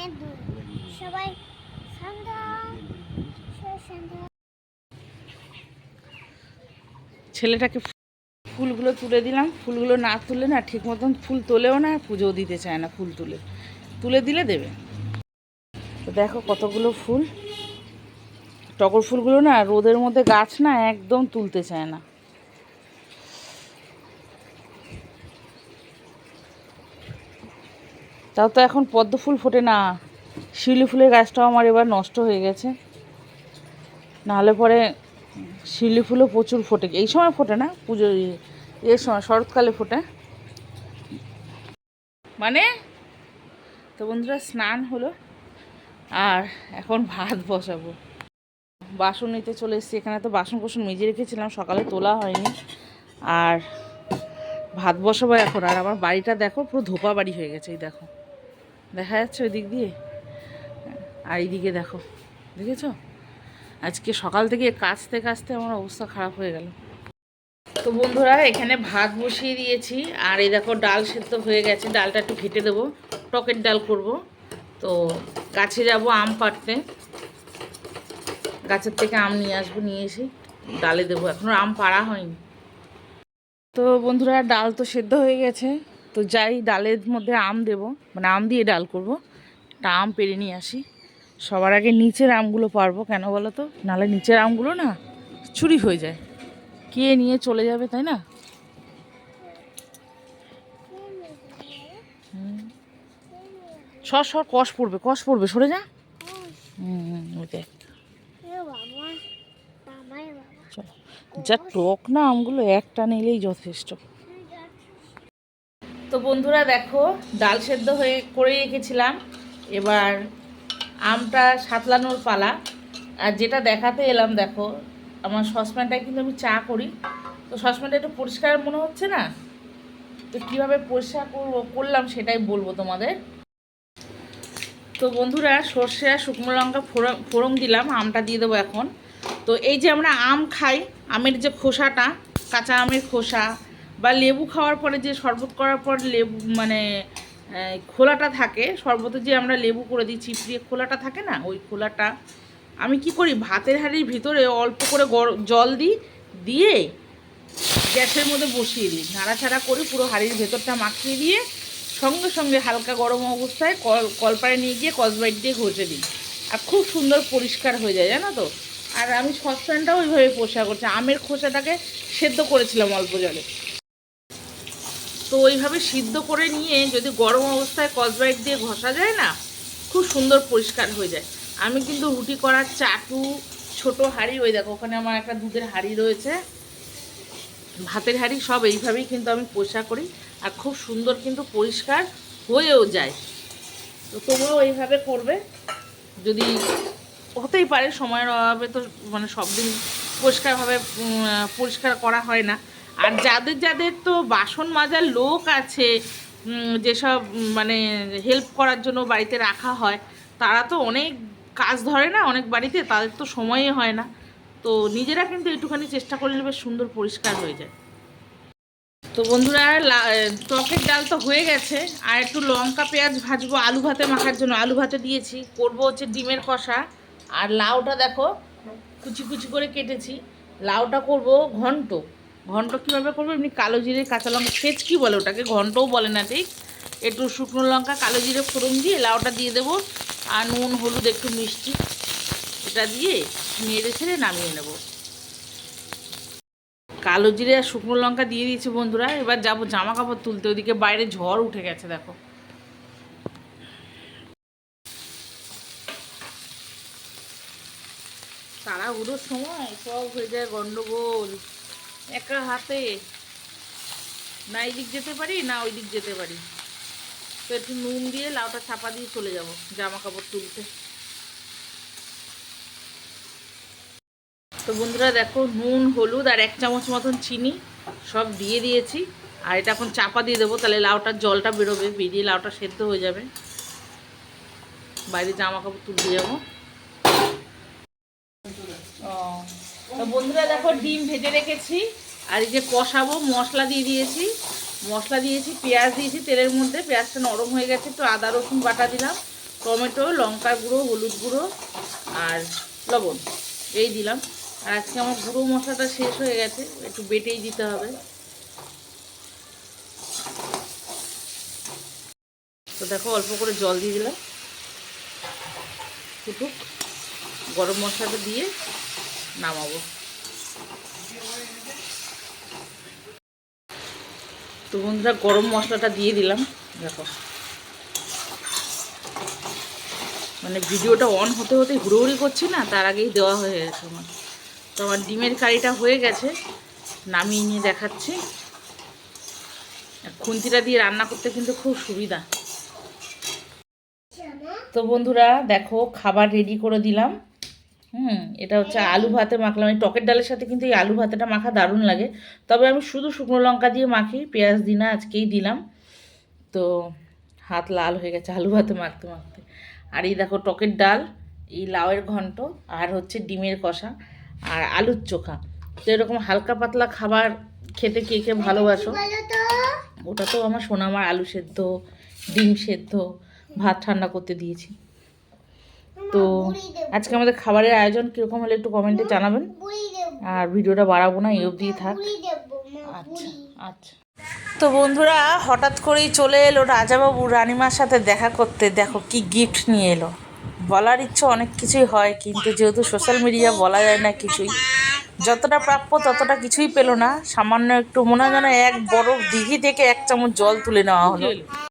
ধানের দুধ সবাই ছেলেটাকে ফুলগুলো তুলে দিলাম। ফুলগুলো না তুলে না ঠিক মতন ফুল তোলেও না, পুজোও দিতে চায় না ফুল তুলে। তুলে দিলে দেবে। তো দেখো কতগুলো ফুল। টগর ফুলগুলো না রোদের মধ্যে গাছ না একদম তুলতে চায় না। তাও তো এখন পদ্ম ফুল ফোটে না। শিউলি ফুলের গাছটাও আমার এবার নষ্ট হয়ে গেছে। নাহলে পরে শিউলি ফুলও প্রচুর ফোটে। এই সময় ফোটে না? পুজো এর সময়, শরৎকালে ফোটে। মানে? তো বন্ধুরা, স্নান হলো। আর এখন ভাত বসাবো। বাসন নিতে চলে এসেছি। এখানে তো বাসন কোসন মেজে রেখেছিলাম, সকালে তোলা হয়নি। আর ভাত বসাবো এখন। আর আমার বাড়িটা দেখো, পুরো ধোপা বাড়ি হয়ে গেছে, এই দেখো। দেখা যাচ্ছে ওই দিক দিয়ে। আর এইদিকে দেখো, দেখেছ? আজকে সকাল থেকে কাচতে কাচতে আমার অবস্থা খারাপ হয়ে গেল। তো বন্ধুরা, এখানে ভাত বসিয়ে দিয়েছি, আর এই দেখো ডাল সেদ্ধ হয়ে গেছে। ডালটা একটু ঘেটে দেবো, টকের ডাল করব। তো গাছে যাব আম পাড়তে। গাছের থেকে আম নিয়ে আসব, নিয়ে এসে ডালে দেবো। এখনও আম পাড়া হয়নি। তো বন্ধুরা, ডাল তো সেদ্ধ হয়ে গেছে। তো যাই ডালের মধ্যে আম দেবো। মানে আম দিয়ে ডাল করব। একটা আম পেরে নিয়ে আসি। সবার আগে নিচের আমগুলো পারব কেন বলো তো? নাহলে নিচের আমগুলো না চুরি হয়ে যায়। কে নিয়ে চলে যাবে তাই না? সর সর কষ পড়বে কষ পড়বে সরে যা। হুম দেখ। যা টক না আমগুলো একটা নিলেই যথেষ্ট। তো বন্ধুরা দেখো, ডাল সেদ্ধ হয়ে করে রেখেছিলাম। এবার আমটা সাতলানোর পালা। আর যেটা দেখাতে এলাম, দেখো, আমার সসপ্যানটায় কিন্তু আমি চা করি। তো সসপ্যানটা একটু পরিষ্কার মনে হচ্ছে না? তো কীভাবে পরিষ্কার করব, করলাম সেটাই বলব তোমাদের। তো বন্ধুরা, সর্ষে আর শুকনো লঙ্কা ফোড়ন ফোড়ন দিলাম, আমটা দিয়ে দেবো এখন। তো এই যে আমরা আম খাই, আমের যে খোসাটা, কাঁচা আমের খোসা বা লেবু খাওয়ার পরে যে শরবত করার পর লেবু মানে খোলাটা থাকে, শরবতে যে আমরা লেবু করে দিই, চিপড়িয়ে খোলাটা থাকে না, ওই খোলাটা, আমি কি করি, ভাতের হাঁড়ির ভিতরে অল্প করে জল দিই, দিয়ে গ্যাসের মধ্যে বসিয়ে দিই নাড়াছাড়া করে পুরো হাঁড়ির ভেতরটা মাখিয়ে দিয়ে সঙ্গে সঙ্গে হালকা গরম অবস্থায় কল কলপারে নিয়ে গিয়ে কসবাইট দিয়ে ঘষে দিই। আর খুব সুন্দর পরিষ্কার হয়ে যায়, জানো তো? আর আমি সসপ্যানটাও ওইভাবে পরিষ্কার করছি, আমের খোসাটাকে সেদ্ধ করেছিলাম অল্প জলে। তো ওইভাবে সিদ্ধ করে নিয়ে যদি গরম অবস্থায় কসবাইট দিয়ে ঘষা যায় না, খুব সুন্দর পরিষ্কার হয়ে যায়। আমি কিন্তু রুটি করার চাটু, ছোট হাঁড়ি, ওই দেখো, ওখানে আমার একটা দুধের হাঁড়ি রয়েছে। ভাতের হাঁড়ি সব এইভাবেই কিন্তু আমি পরিষ্কার করি আর খুব সুন্দর কিন্তু পরিষ্কার হয়েও যায়। তো তোমরাও এইভাবে করবে। যদি হতেই পারে, সময়ের অভাবে তো মানে সব দিন পরিষ্কারভাবে পরিষ্কার করা হয় না। আর যাদের যাদের তো বাসন মাজার লোক আছে যেসব মানে হেল্প করার জন্য বাড়িতে রাখা হয়, তারা তো অনেক কাজ ধরে না অনেক বাড়িতে, তাদের তো সময়ই হয় না। তো নিজেরা কিন্তু একটুখানি চেষ্টা করলে বেশ সুন্দর পরিষ্কার হয়ে যায়। তো বন্ধুরা টকের ডাল তো হয়ে গেছে, আর একটু লঙ্কা, পেঁয়াজ ভাজবো, আলু ভাতে মাখার জন্য। আলু ভাতে দিয়েছি, করব হচ্ছে ডিমের কষা। আর লাউটা দেখো, কুচি কুচি করে কেটেছি। লাউটা করব ঘন্ট। ঘন্ট কীভাবে করব? এমনি কালো জিরে, কাঁচা লঙ্কা কী বলে ওটাকে? ঘন্টও বলে না ঠিক। একটু শুকনো লঙ্কা, কালো জিরে ফোড়ন দিয়ে লাউটা দিয়ে দেবো। আর নুন, হলুদ, একটু মিষ্টি, এটা দিয়ে নেড়ে ছেড়ে নামিয়ে নেব। কালো জিরে আর শুকনো লঙ্কা দিয়ে দিয়েছি বন্ধুরা। এবার যাব জামা কাপড় তুলতে। ওদিকে বাইরে ঝড় উঠে গেছে, দেখো। তারা তাড়াহুড়োর সময় সব হয়ে যায় গন্ডগোল। একা হাতে না এই দিক যেতে পারি না ওই দিক যেতে পারি। তো একটু নুন দিয়ে লাউটা ছাপা দিয়ে চলে যাব জামা কাপড় তুলতে। তো বন্ধুরা দেখো নুন হলুদ আর এক চামচ মতন চিনি সব দিয়ে দিয়েছি। আর এটা এখন চাপা দিয়ে দেবো তাহলে লাউটার জলটা বেরোবে বেরিয়ে লাউটা সেদ্ধ হয়ে যাবে। বাইরে জামা কাপড় তুলতে যাব। ও, তো বন্ধুরা দেখো ডিম ভেজে রেখেছি। আর এই যে কষাবো, মশলা দিয়ে দিয়েছি। মশলা দিয়েছি, পেঁয়াজ দিয়েছি তেলের মধ্যে। পেঁয়াজটা নরম হয়ে গেছে, একটু আদা, রসুন বাটা দিলাম। টমেটো, লঙ্কা গুঁড়ো, হলুদ গুঁড়ো আর লবণ, এই দিলাম। আর আজকে আমার গুঁড়ো মশলাটা শেষ হয়ে গেছে, একটু বেটেই দিতে হবে। তো দেখো, অল্প করে জল দিয়ে দিলাম। ফুটুক, গরম মশলাটা দিয়ে নামাবো। তো বন্ধুরা, গরম মশলাটা দিয়ে দিলাম। দেখো। মানে ভিডিওটা অন হতে হতে হুড়োহুড়ি করছি না, তার আগেই দেওয়া হয়ে গেছে আমার। তো আমার ডিমের কারিটা হয়ে গেছে, নামিয়ে নিয়ে দেখাচ্ছি। খুন্তিটা দিয়ে রান্না করতে কিন্তু খুব সুবিধা। তো বন্ধুরা, দেখো, খাবার রেডি করে দিলাম। হুম, এটা হচ্ছে আলু ভাতে মাখলাম। এই টকের ডালের সাথে কিন্তু এই আলু ভাতেটা মাখা দারুণ লাগে। তবে আমি শুধু শুকনো লঙ্কা দিয়ে মাখি, পেঁয়াজ দিই না, আজকেই দিলাম। তো হাত লাল হয়ে গেছে আলু ভাতে মাখতে মাখতে। আর এই দেখো টকের ডাল, এই লাউয়ের ঘন্ট, আর হচ্ছে ডিমের কষা, আর আলুর চোখা। তো এরকম হালকা পাতলা খাবার খেতে কে কে ভালোবাসো? ওটা তো আমার সোনামার আলু সেদ্ধ, ডিম সেদ্ধ, ভাত ঠান্ডা করতে দিয়েছি। তো আজকে আমাদের খাবারের আয়োজন কীরকম হলে একটু কমেন্টে জানাবেন। আর ভিডিওটা বাড়াবো না, এই অবধি থাক। আচ্ছা আচ্ছা। তো বন্ধুরা, হঠাৎ করেই চলে এলো রাজাবাবু রানিমার সাথে দেখা করতে। দেখো কি গিফট নিয়ে এলো। বলার ইচ্ছে অনেক কিছুই হয়, কিন্তু যেহেতু সোশ্যাল মিডিয়া বলা যায় না কিছুই, যতটা প্রাপ্য ততটা কিছুই পেল না। সামান্য একটু মনে হয় যেন এক বড় দিঘি থেকে এক চামচ জল তুলে নেওয়া হলো।